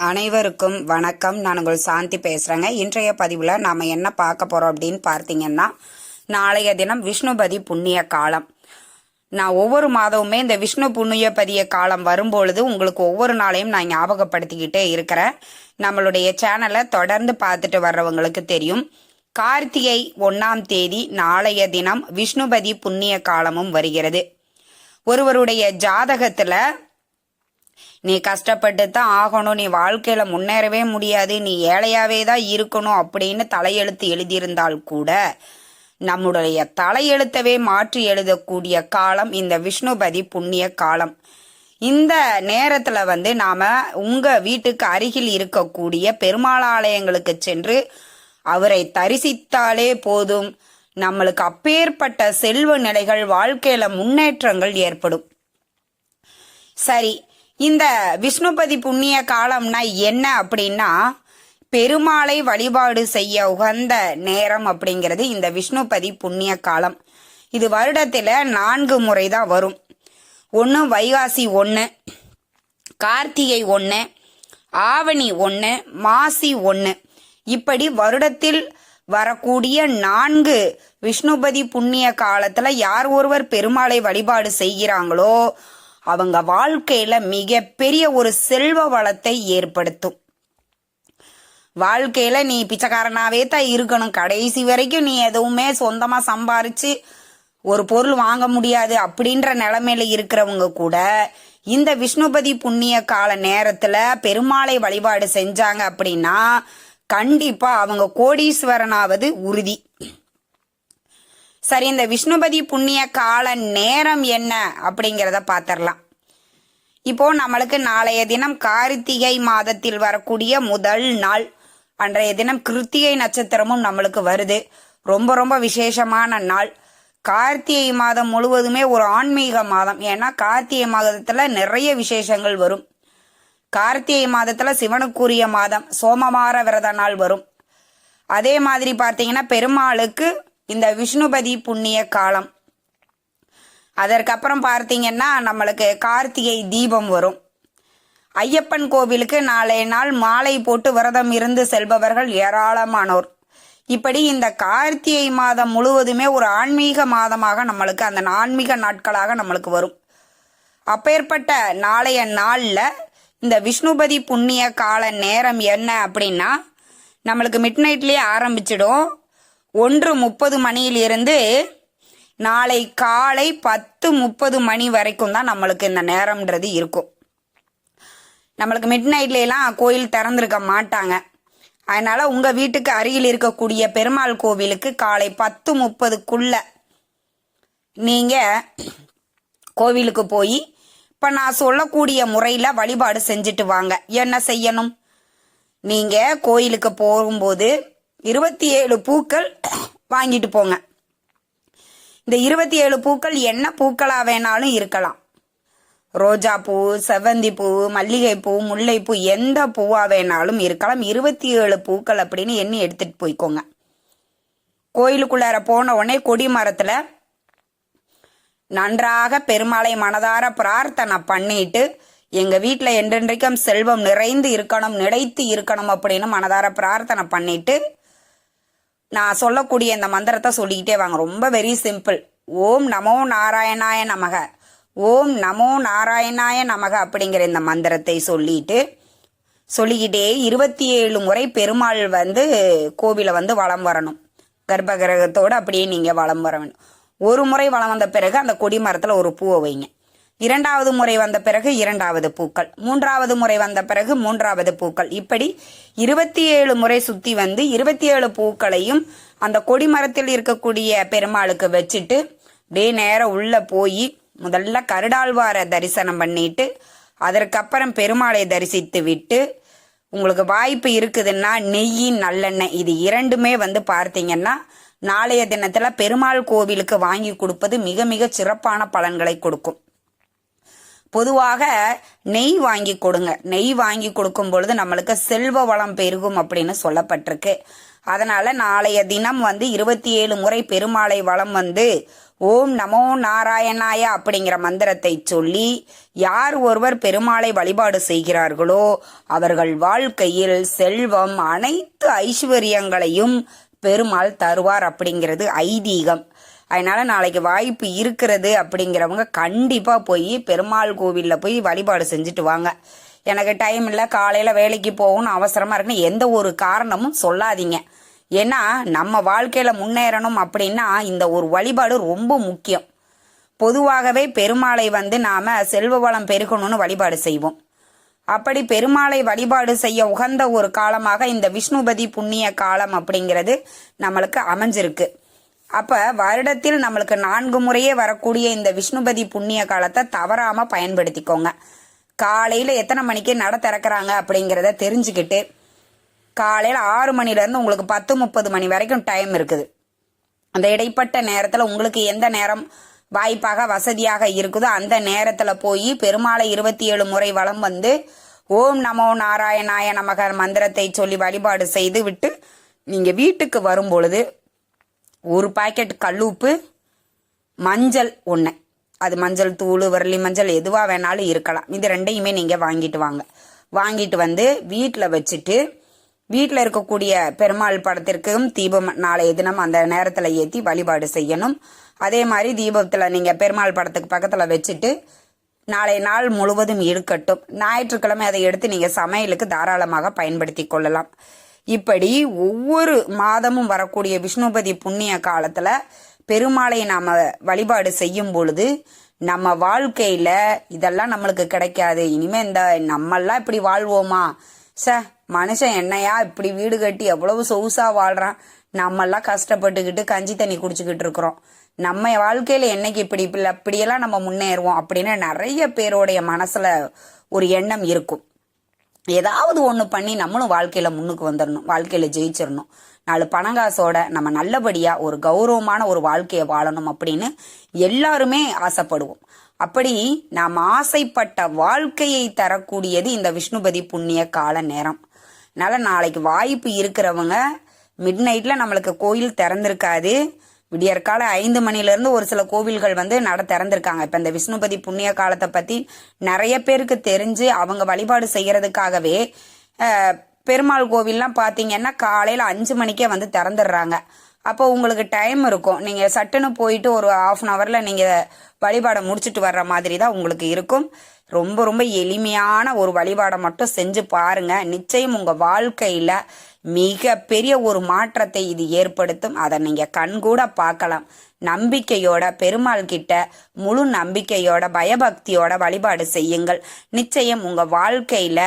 அனைவருக்கும் வணக்கம். நான் உங்கள் சாந்தி பேசுகிறேங்க இன்றைய பதிவில் நாம் என்ன பார்க்க போகிறோம் அப்படின்னு பார்த்தீங்கன்னா நாளைய தினம் விஷ்ணுபதி புண்ணிய காலம். நான் ஒவ்வொரு மாதமுமே இந்த விஷ்ணு புண்ணியபதிய காலம் வரும்பொழுது உங்களுக்கு ஒவ்வொரு நாளையும் நான் ஞாபகப்படுத்திக்கிட்டே இருக்கிறேன். நம்மளுடைய சேனலை தொடர்ந்து பார்த்துட்டு வர்றவங்களுக்கு தெரியும். கார்த்திகை ஒன்றாம் தேதி நாளைய தினம் விஷ்ணுபதி புண்ணிய காலமும் வருகிறது. ஒருவருடைய ஜாதகத்தில் நீ கஷ்டப்பட்டு தான் ஆகணும். நீ வாழ்க்கையில முன்னேறவே முடியாது. நீ ஏழையாவே தான் இருக்கணும் அப்படின்னு தலையெழுத்து எழுதியிருந்தால் கூட நம்முடைய தலையெழுத்தவே மாற்றி எழுதக்கூடிய காலம் இந்த விஷ்ணுபதி புண்ணிய காலம். இந்த நேரத்துல வந்து நாம உங்க வீட்டுக்கு அருகில் இருக்கக்கூடிய பெருமாள் ஆலயங்களுக்கு சென்று அவரை தரிசித்தாலே போதும். நம்மளுக்கு அப்பேற்பட்ட செல்வ நிலைகள் வாழ்க்கையில முன்னேற்றங்கள் ஏற்படும். சரி இந்த விஷ்ணுபதி புண்ணிய காலம்னா என்ன அப்படின்னா பெருமாளை வழிபாடு செய்ய உகந்த நேரம் அப்படிங்கிறது இந்த விஷ்ணுபதி புண்ணிய காலம். இது வருடத்தில் நான்கு முறை தான் வரும். ஒன்று வைகாசி ஒன்று கார்த்திகை ஒன்று ஆவணி ஒன்று மாசி ஒன்று இப்படி வருடத்தில் வரக்கூடிய நான்கு விஷ்ணுபதி புண்ணிய காலத்துல யார் ஒருவர் பெருமாளை வழிபாடு செய்கிறாங்களோ அவங்க வாழ்க்கையில மிகப்பெரிய ஒரு செல்வ வளத்தை ஏற்படுத்தும். வாழ்க்கையில நீ பிச்சைக்காரனாவே தான் இருக்கணும். கடைசி வரைக்கும் நீ எதுவுமே சொந்தமா சம்பாரிச்சு ஒரு பொருள் வாங்க முடியாது அப்படின்ற நிலைமையில இருக்கிறவங்க கூட இந்த விஷ்ணுபதி புண்ணிய கால நேரத்துல பெருமாளை வழிபாடு செஞ்சாங்க அப்படின்னா கண்டிப்பா அவங்க கோடீஸ்வரனாவது உறுதி. சரி இந்த விஷ்ணுபதி புண்ணிய கால நேரம் என்ன அப்படிங்கிறத பார்த்துடலாம் இப்போ நம்மளுக்கு நாளைய தினம் கார்த்திகை மாதத்தில் வரக்கூடிய முதல் நாள். அன்றைய தினம் கிருத்திகை நட்சத்திரமும் நம்மளுக்கு வருது. ரொம்ப ரொம்ப விசேஷமான நாள். கார்த்திகை மாதம் முழுவதுமே ஒரு ஆன்மீக மாதம். ஏன்னா கார்த்திகை மாதத்துல நிறைய விசேஷங்கள் வரும். கார்த்திகை மாதத்துல சிவனுக்குரிய மாதம். சோமவார விரத நாள் வரும். அதே மாதிரி பார்த்தீங்கன்னா பெருமாளுக்கு இந்த விஷ்ணுபதி புண்ணிய காலம். அதற்கப்புறம் பார்த்தீங்கன்னா நம்மளுக்கு கார்த்திகை தீபம் வரும். ஐயப்பன் கோவிலுக்கு நாளைய நாள் மாலை போட்டு விரதம் இருந்து செல்பவர்கள் ஏராளமானோர். இப்படி இந்த கார்த்திகை மாதம் முழுவதுமே ஒரு ஆன்மீக மாதமாக நம்மளுக்கு அந்த ஆன்மீக நாட்களாக நம்மளுக்கு வரும். அப்பேற்பட்ட நாளைய நாளில் இந்த விஷ்ணுபதி புண்ணிய கால நேரம் என்ன அப்படின்னா நம்மளுக்கு மிட் நைட்லேயே ஆரம்பிச்சிடும். ஒன்று முப்பது மணியிலிருந்து நாளை காலை பத்து முப்பது மணி வரைக்கும் தான் நம்மளுக்கு இந்த நேரம்ன்றது இருக்கும். நம்மளுக்கு மிட் நைட்லாம் கோயில் திறந்திருக்க மாட்டாங்க. அதனால உங்க வீட்டுக்கு அருகில் இருக்கக்கூடிய பெருமாள் கோவிலுக்கு காலை பத்து முப்பதுக்குள்ள நீங்க கோவிலுக்கு போய் இப்ப நான் சொல்லக்கூடிய முறையில வழிபாடு செஞ்சுட்டு வாங்க. என்ன செய்யணும்? நீங்க கோயிலுக்கு போகும்போது இருபத்தி ஏழு பூக்கள் வாங்கிட்டு போங்க. இந்த இருபத்தி ஏழு பூக்கள் என்ன பூக்களா வேணாலும் இருக்கலாம். ரோஜா பூ செவ்வந்தி பூ மல்லிகை பூ முல்லைப்பூ எந்த பூவா வேணாலும் இருக்கலாம். இருபத்தி ஏழு பூக்கள் அப்படின்னு எண்ணி எடுத்துட்டு போய்க்கோங்க. கோயிலுக்குள்ளார போன உடனே கொடி மரத்துல நன்றாக பெருமாளை மனதார பிரார்த்தனை பண்ணிட்டு எங்க வீட்டில் என்றென்றைக்கும் செல்வம் நிறைந்து இருக்கணும் நிலைத்து இருக்கணும் அப்படின்னு மனதார பிரார்த்தனை பண்ணிட்டு நான் சொல்லக்கூடிய இந்த மந்திரத்தை சொல்லிக்கிட்டே வாங்க. ரொம்ப வெரி சிம்பிள் ஓம் நமோ நாராயணாய நமக. ஓம் நமோ நாராயணாய நமக அப்படிங்கிற இந்த மந்திரத்தை சொல்லிட்டு சொல்லிக்கிட்டே இருபத்தி ஏழு முறை பெருமாள் வந்து கோவிலை வந்து வளம் வரணும். கர்ப்பகிரகத்தோடு அப்படியே நீங்கள் வளம் வர வேணும். ஒரு முறை வளம் வந்த பிறகு அந்த கொடி மரத்தில் ஒரு பூவை வைங்க. இரண்டாவது முறை வந்த பிறகு இரண்டாவது பூக்கள். மூன்றாவது முறை வந்த பிறகு மூன்றாவது பூக்கள். இப்படி இருபத்தி ஏழு முறை சுத்தி வந்து இருபத்தி ஏழு பூக்களையும் அந்த கொடி மரத்தில் இருக்கக்கூடிய பெருமாளுக்கு வச்சுட்டு அப்படியே நேரம் உள்ள போய் முதல்ல கருடாழ்வார தரிசனம் பண்ணிட்டு அதற்கப்புறம் பெருமாளை தரிசித்து விட்டு உங்களுக்கு வாய்ப்பு இருக்குதுன்னா நெய் நல்லெண்ணெய் இது இரண்டுமே வந்து பார்த்தீங்கன்னா நாளைய தினத்துல பெருமாள் கோவிலுக்கு வாங்கி கொடுப்பது மிக மிக சிறப்பான பலன்களை கொடுக்கும். பொதுவாக நெய் வாங்கி கொடுங்க. நெய் வாங்கி கொடுக்கும் பொழுது நம்மளுக்கு செல்வ வளம் பெருகும் அப்படின்னு சொல்லப்பட்டிருக்கு. அதனால நாளைய தினம் வந்து இருபத்தி ஏழு முறை பெருமாளை வளம் வந்து ஓம் நமோ நாராயணாய அப்படிங்கிற மந்திரத்தை சொல்லி யார் ஒருவர் பெருமாளை வழிபாடு செய்கிறார்களோ அவர்கள் வாழ்க்கையில் செல்வம் அனைத்து ஐஸ்வர்யங்களையும் பெருமாள் தருவார் அப்படிங்கிறது ஐதீகம். அதனால நாளைக்கு வாய்ப்பு இருக்கிறது அப்படிங்கிறவங்க கண்டிப்பாக போய் பெருமாள் கோவில்ல போய் வழிபாடு செஞ்சுட்டு வாங்க. எனக்கு டைம் இல்லை காலையில் வேலைக்கு போகணும் அவசரமாக இருக்குன்னு எந்த ஒரு காரணமும் சொல்லாதீங்க. ஏன்னா நம்ம வாழ்க்கையில் முன்னேறணும் அப்படின்னா இந்த ஒரு வழிபாடு ரொம்ப முக்கியம். பொதுவாகவே பெருமாளை வந்து நாம் செல்வ வளம் பெருகணும்னு வழிபாடு செய்வோம். அப்படி பெருமாளை வழிபாடு செய்ய உகந்த ஒரு காலமாக இந்த விஷ்ணுபதி புண்ணிய காலம் அப்படிங்கிறது நம்மளுக்கு அமைஞ்சிருக்கு. அப்ப வருடத்தில் நம்மளுக்கு நான்கு முறையே வரக்கூடிய இந்த விஷ்ணுபதி புண்ணிய காலத்தை தவறாம பயன்படுத்திக்கோங்க. காலையில எத்தனை மணிக்கு நட திறக்கிறாங்க அப்படிங்கிறத தெரிஞ்சுக்கிட்டு காலையில ஆறு மணில இருந்து உங்களுக்கு பத்து முப்பது மணி வரைக்கும் டைம் இருக்குது. அந்த இடைப்பட்ட நேரத்துல உங்களுக்கு எந்த நேரம் வாய்ப்பாக வசதியாக இருக்குதோ அந்த நேரத்துல போய் பெருமாளை இருபத்தி ஏழு முறை வளம் வந்து ஓம் நமோ நாராயணாய நமக மந்திரத்தை சொல்லி வழிபாடு செய்து விட்டு நீங்க வீட்டுக்கு வரும் பொழுது ஒரு பாக்கெட் கல்லுப்பு மஞ்சள் ஒன்று அது மஞ்சள் தூள் வரலி மஞ்சள் எதுவாக வேணாலும் இருக்கலாம். இது ரெண்டையுமே நீங்கள் வாங்கிட்டு வாங்க. வாங்கிட்டு வந்து வீட்டில் வச்சுட்டு வீட்டில் இருக்கக்கூடிய பெருமாள் படத்திற்கும் தீபம் நாளைய தினம் அந்த நேரத்தில் ஏற்றி வழிபாடு செய்யணும். அதே மாதிரி தீபத்தில் நீங்கள் பெருமாள் படத்துக்கு பக்கத்தில் வச்சுட்டு நாளை நாள் முழுவதும் இருக்கட்டும். ஞாயிற்றுக்கிழமை அதை எடுத்து நீங்கள் சமையலுக்கு தாராளமாக பயன்படுத்தி கொள்ளலாம். இப்படி ஒவ்வொரு மாதமும் வரக்கூடிய விஷ்ணுபதி புண்ணிய காலத்துல பெருமாளை நாம வழிபாடு செய்யும் பொழுது நம்ம வாழ்க்கையில இதெல்லாம் நம்மளுக்கு கிடைக்காது. இனிமே இந்த நம்மெல்லாம் இப்படி வாழ்வோமா? ச மனுஷன் என்னையா இப்படி வீடு கட்டி எவ்வளவு சொகுசா வாழ்றான்? நம்மெல்லாம் கஷ்டப்பட்டுக்கிட்டு கஞ்சி தண்ணி குடிச்சுக்கிட்டு இருக்கிறோம். நம்ம வாழ்க்கையில என்னைக்கு இப்படி இப்படி அப்படியெல்லாம் நம்ம முன்னேறுவோம் அப்படின்னு நிறைய பேருடைய மனசுல ஒரு எண்ணம் இருக்கும். ஏதாவது ஒன்று பண்ணி நம்மளும் வாழ்க்கையில முன்னுக்கு வந்துடணும் வாழ்க்கையில ஜெயிச்சிடணும் நாலு பணங்காசோட நம்ம நல்லபடியா ஒரு கௌரவமான ஒரு வாழ்க்கையை வாழணும் அப்படின்னு எல்லாருமே ஆசைப்படுவோம். அப்படி நாம் ஆசைப்பட்ட வாழ்க்கையை தரக்கூடியது இந்த விஷ்ணுபதி புண்ணிய கால நேரம். அதனால நாளைக்கு வாய்ப்பு இருக்கிறவங்க மிட் நைட்ல நம்மளுக்கு கோயில் திறந்திருக்காது. விடியற்கால ஐந்து மணிலேருந்து ஒரு சில கோவில்கள் வந்து நட திறந்திருக்காங்க. இப்போ இந்த விஷ்ணுபதி புண்ணிய காலத்தை பற்றி நிறைய பேருக்கு தெரிஞ்சு அவங்க வழிபாடு செய்கிறதுக்காகவே பெருமாள் கோவில்லாம் பார்த்தீங்கன்னா காலையில் அஞ்சு மணிக்கே வந்து திறந்துடுறாங்க. அப்போ உங்களுக்கு டைம் இருக்கும். நீங்கள் சட்டுன்னு போயிட்டு ஒரு ஆஃப் அன் ஹவரில் நீங்கள் வழிபாடை முடிச்சுட்டு வர்ற மாதிரி தான் உங்களுக்கு இருக்கும். ரொம்ப ரொம்ப எளிமையான ஒரு வழிபாடை மட்டும் செஞ்சு பாருங்க. நிச்சயம் உங்கள் வாழ்க்கையில் மிக பெரிய ஒரு மாற்றத்தை இது ஏற்படுத்தும். அதை நீங்கள் கண்கூட பார்க்கலாம். நம்பிக்கையோட பெருமாள் கிட்ட முழு நம்பிக்கையோட பயபக்தியோட வழிபாடு செய்யுங்கள். நிச்சயம் உங்கள் வாழ்க்கையில்